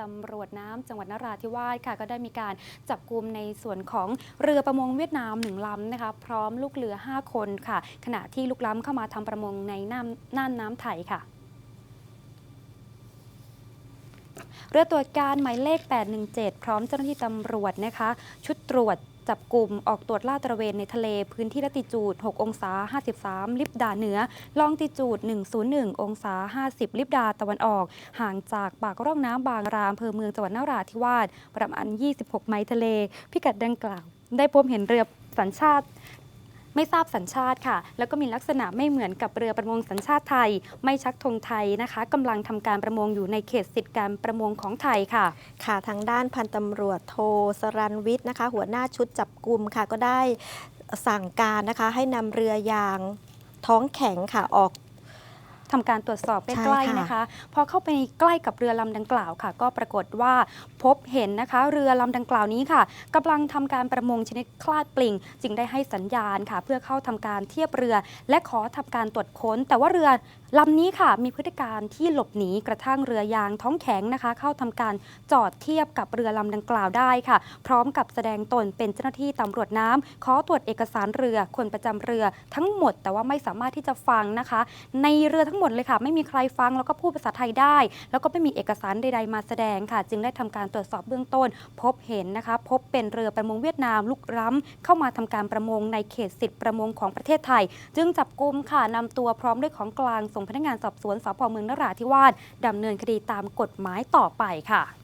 ตำรวจน้ำจังหวัดนราธิวาสค่ะ ก็ได้มีการจับกลุ่มในส่วนของเรือประมงเวียดนามหนึ่งลำนะคะ พร้อมลูกเรือ 5 คนค่ะ ขณะที่ลูกล้ำเข้ามาทำประมงในน่านน่านน้ำไทยค่ะเรือตรวจการหมายเลข 817 พร้อมเจ้าหน้าที่ตำรวจนะคะ ชุดตรวจ จับกลุ่มออกตรวจลาดตระเวนในทะเลพื้นที่ละติจูด 6 องศา 53 ลิบดาเหนือ ลองติจูด 101 องศา 50 ลิบดาตะวันออก ห่างจากปากร่องน้ำบางรามอำเภอเมืองจังหวัดนราธิวาสประมาณ 26 ไมล์ทะเล พิกัดดังกล่าว ได้พบเห็นเรือสัญชาติ ไม่ทราบสัญชาติค่ะ แล้วก็มีลักษณะไม่เหมือนกับเรือประมงสัญชาติไทย ไม่ชักธงไทยนะคะกำลังทำการประมงอยู่ในเขตสิทธิการประมงของไทยค่ะ ค่ะทางด้านพันตำรวจโทสรันวิทย์นะคะ หัวหน้าชุดจับกลุ่มค่ะก็ได้สั่งการนะคะให้นำเรือยางท้องแข็งค่ะออก ทำการตรวจสอบใกใช่ล้ค่ะ ๆนะคะพอเข้าไปใกล้กับเรือลำดังกล่าวค่ะ ก็ปรากฏว่าพบเห็นนะคะ เรือลำดังกล่าวนี้ค่ะกำลังทำการประมงชนิดคลาดปลิง จึงได้ให้สัญญาณค่ะ เพื่อเข้าทำการเทียบเรือ และขอทำการตรวจค้น แต่ว่าเรือลำนี้ค่ะ มีพฤติการที่หลบหนีกระทั่งเรือยางท้องแข็งนะคะ เข้าทำการจอดเทียบกับเรือลำดังกล่าวได้ค่ะ พร้อมกับแสดงตนเป็นเจ้าหน้าที่ตำรวจน้ำขอตรวจเอกสารเรือคนประจำเรือทั้งหมด แต่ว่าไม่สามารถที่จะฟังนะคะ ในเรือทั้งหมดหมดเลยค่ะ ไม่มีใครฟังแล้วก็พูดภาษาไทยได้ แล้วก็ไม่มีเอกสารใดๆมาแสดงค่ะ จึงได้ทำการตรวจสอบเบื้องต้น พบเห็นนะคะ พบเป็นเรือประมงเวียดนามลุกล้ำเข้ามาทำการประมงในเขตสิทธิประมงของประเทศไทย จึงจับกลุ่มค่ะนำตัวพร้อมด้วยของกลางส่งพนักงานสอบสวนสพเมืองนราธิวาสดำเนินคดีตามกฎหมายต่อไปค่ะ